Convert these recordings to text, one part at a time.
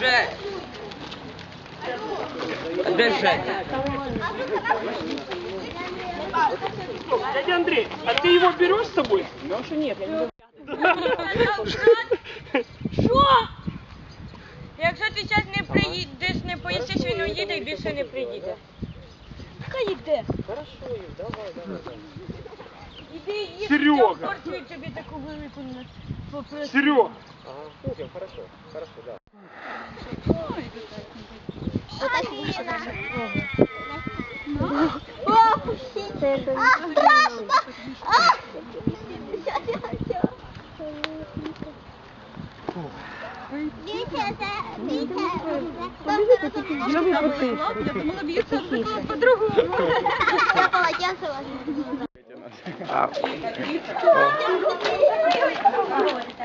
Жень! Де Женя? Дядя Андрей, а ты его берешь с собой? Що? Якщо ти зараз не приїдеш, не поїсиш, він уїде і більше не приїде. Хай йде. Хорошо, давай, давай. Іди їж, Серега. я порцію тобі таку велику на- попросив. Серега. А, страшно! А! Вітя, це Вітя. Я думала, б'ється по-другому. Я полотенце возьму.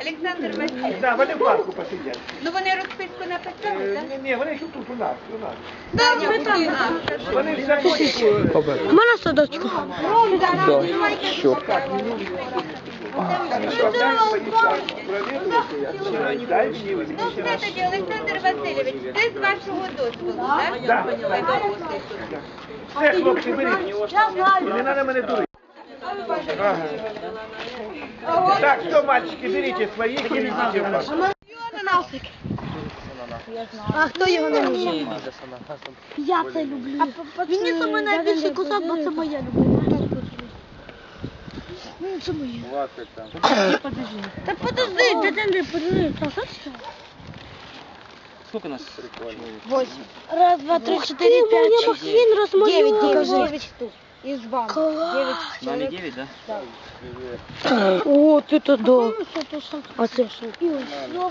Олександр Васильович, Да, вони в парку посидять. ну вони розписку написали, так? Ні, ні, вони ще тут у нас, у. Вони все ходять. У мене садочку. Дай мені. Ну все тоді, Олександр Васильович, це з вашого дозволу, так? Да. Все, хлопці, беріть. Не треба мене дурити. Ага. Так, що, мальчики, беріть своїх і везіть в парк. А хто його не любить? Я це люблю. Він не саме найбільший кусок, бо це моя любов. Ну, це моє. Та подожди, де ти подожди, та що це? Сколько нас? Раз, два, три, чотири, п'ять, шість. Він розмалював. Дев'ять штук. Із вами. Дев'ять С нами 9, да? О, ти то до. А це?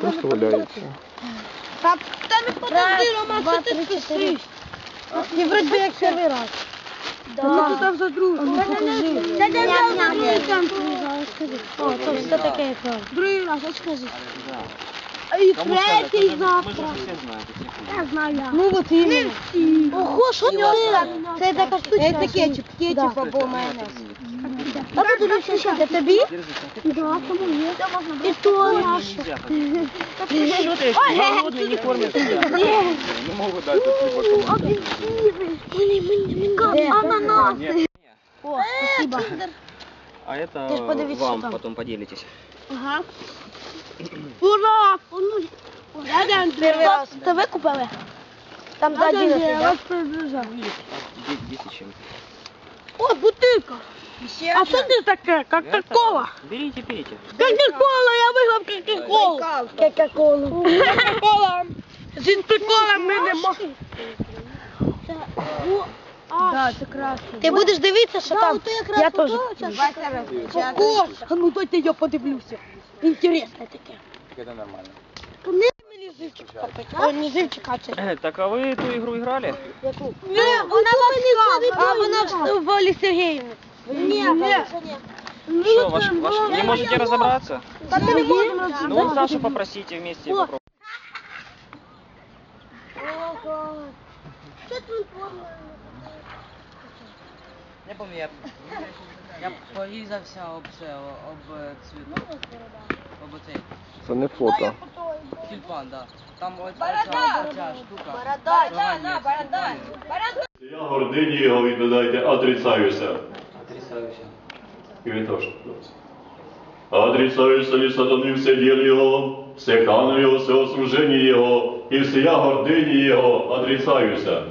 Просто валяється. Та, та не подожди, Рома, що ти спішиш? І вроді як перший раз. Да. Ну, ти там за другу. Та я взяв на другий там скажи. О, то все таке екран. Другий раз, от скажи. І Кому третій сказать? Мы же завтра. все знаем. это Я знаю я. Ну от іменно. Ого, що це? Це така штучка. Це кетчуп, кетчуп або майонез. А подивися, що це тобі? Да, це моє. І то наше. Что ты? Голодный не кормят себя. Не можу дати тобі Апельсини. Мені, мені, мені. Ананаси. О, спасибо. А Ты ж это подивись, вам что там. потом поделитесь. Ага. Ура! Перший раз. Це ви купили? Там за 11, да? О, бутылка. А что это такое? Кока-кола. Берите, берите. Кока-кола, я виграв Кока-колу. Кока-колу. Кока-кола. З інтиколом ми не можемо. Да, це красно. Ти будеш дивитися, що там? Я теж. Ого, ну дайте я подивлюся. Інтересне таке. Це нормально. Не мені живчик попити. О, не живчик, а це. Э, Так а вы эту игру играли? Ні, вона мені А вона в Олі Сергіївні. Ні, ні. Что, ваш, ваш, не можете разобраться? Та ти не можеш Ну вот Сашу попросите вместе попробовать. Не пам'ятаю. Я, я порізався об це, об е, цвіт, об цей Це не фото. тюльпан, да. Там ось оця, оця штука. Борода, Я гордині його відповідайте, отрицаюся. Отрисаюся. І ви теж. Отрицаюся ли сатани все діл його, все хану його, все служення його, і всія гордині його, отрицаюся.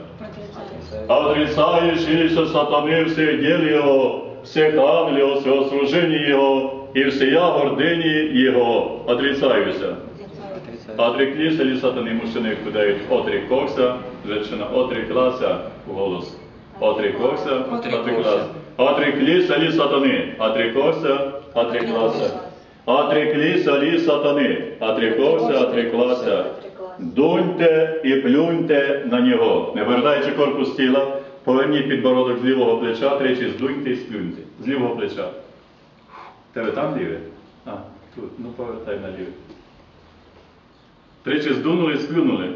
Отрицаєш ли що сатани все діл його, все його, все служення його, і всія гордині його, отрицаюся. Отреклися ли сатани мужчини відповідають, отрековся, женщина отреклася в голос. Отрековся, отреклася. Отреклися ли сатани, отрековся, отреклася. Отреклися ли сатани, отрековся, отреклася. Дуньте і плюньте на нього. Не вертаючи корпус тіла, поверніть підбородок з лівого плеча, тричі здуньте і сплюньте. З лівого плеча. Тебе там ліве? А, тут. Ну повертай на ліве. Тричі здунули і сплюнули.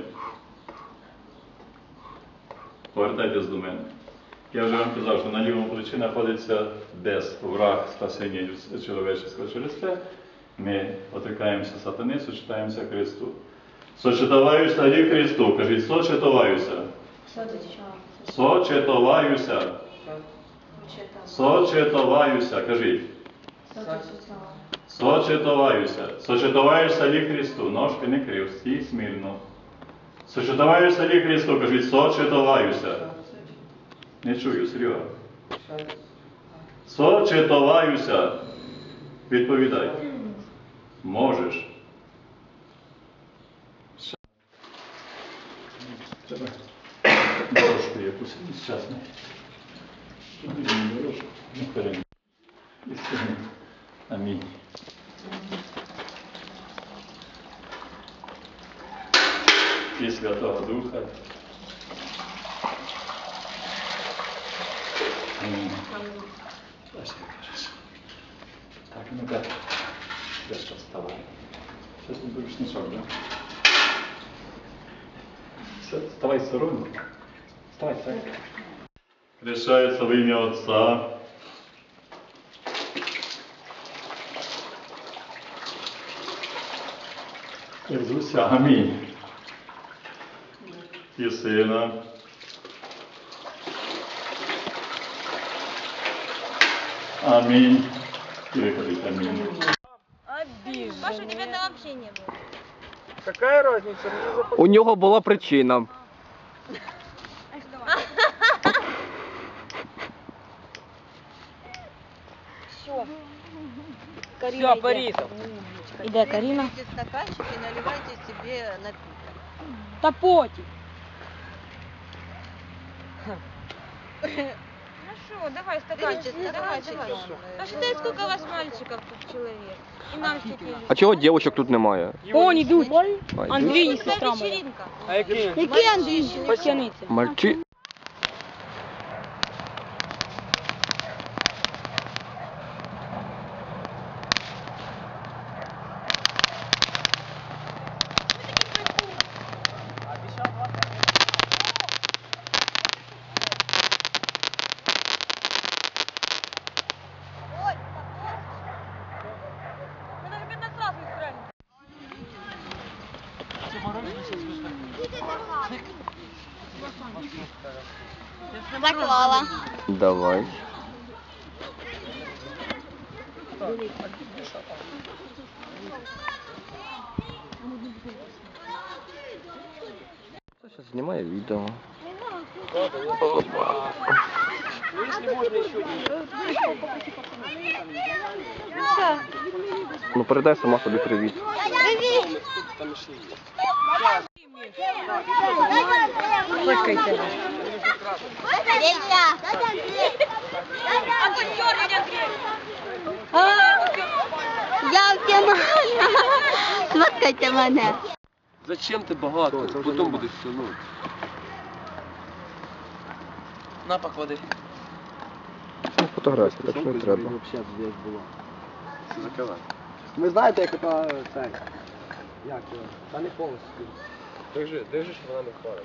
Повертайтесь до мене. Я вже вам казав, що на лівому плечі знаходиться без враг спасення чоловічого через це. Ми отрикаємося сатани, сочетаємося Христу. Сочетоваюся ли Христу? Кажіть, сочетоваюся. Сочетоваюся. Сочетоваюся. Кажіть. Сочетоваюся. Сочетоваєшся ли Христу? Ножки не крив, стій смирно. Сочетоваєшся ли Христу? Кажіть, сочетоваюся. Не чую, Серега. Сочетоваюся. Відповідай. Можеш. Треба дорожку якусь нещасну. Дорожку. Не переймай. І сьогодні. Амінь. І Святого Духа. Амінь. Ось як кажеш. Так, ну-ка. Дешка вставай. Сейчас не будешь ничего, да? Все, вставай сторонник. Решается во имя Отца, Ісуся, амінь. І сина. Амінь. І ви кажіть амінь. Паша, тебя там вообще не было. Какая разница? У нього була причина. Все, Борисов. Іде Каріна. Берите стаканчик и наливайте себе напиток. Та потім. Ну что, давай стаканчик, давай, давай. Посчитай, сколько у вас мальчиков тут человек. И нам теперь. А чого дівчинок тут немає? Он ідуть. А, Андрій і Какая сестра моя. вечеринка? А який? Який Андрій? Пасяниця. Мальчи. Заклала. Давай. Сейчас знімає відео. Опа. Ну, передай сама собі привіт. Там еще есть. Фоткайте. Делька. Я в кіно. Сфоткайте мене. Зачем ти багато? Потім будеш тянуть. На, поклади. Ну, фотографія, так що не треба. Ви знаєте, як така цей. Як його? Та не повністю. Держи, держи, щоб вона не впала.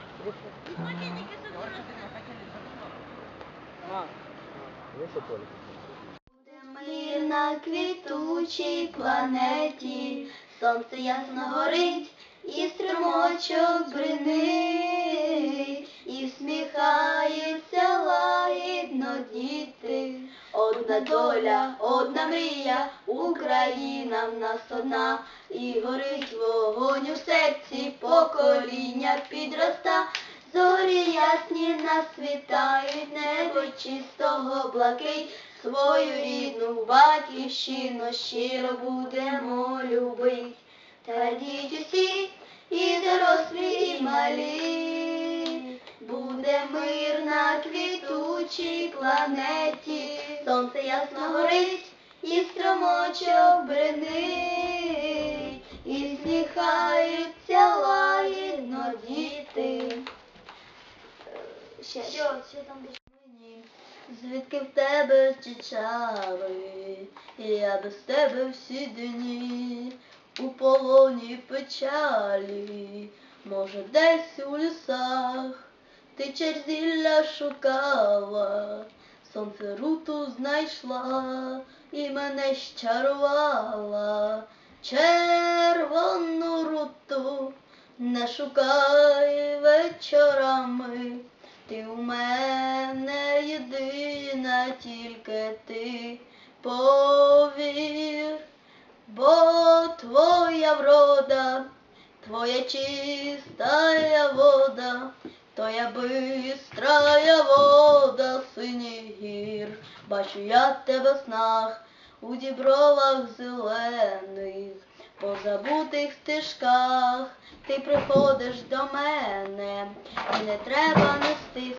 Мир на квітучій планеті, сонце ясно горить, і струмочок бринить, і всміхаються лагідно діти. Одна доля, одна мрія, Україна в нас одна, і горить вогонь у серці, покоління підроста. Зорі ясні нас вітають, небо чистого блакить, свою рідну батьківщину щиро будемо любить. Радіть усі, і дорослі, і малі, буде мир на квітучій планеті, сонце ясно горить, і струмочок бренить, і сміхаються Ще, що, що там мені? Звідки в тебе ці чари? Я без тебе всі дні у полоні печалі, може, десь у лісах ти черзілля шукала, сонце руту знайшла і мене щарувала, червону руту не шукай вечорами. Ти у мене єдина, тільки ти повір, бо твоя врода, твоя чистая вода, твоя бистрая вода синіх гір. Бачу я тебе в снах у дібровах зелених, по забутих стежках. Ти приходиш до мене, і не треба нести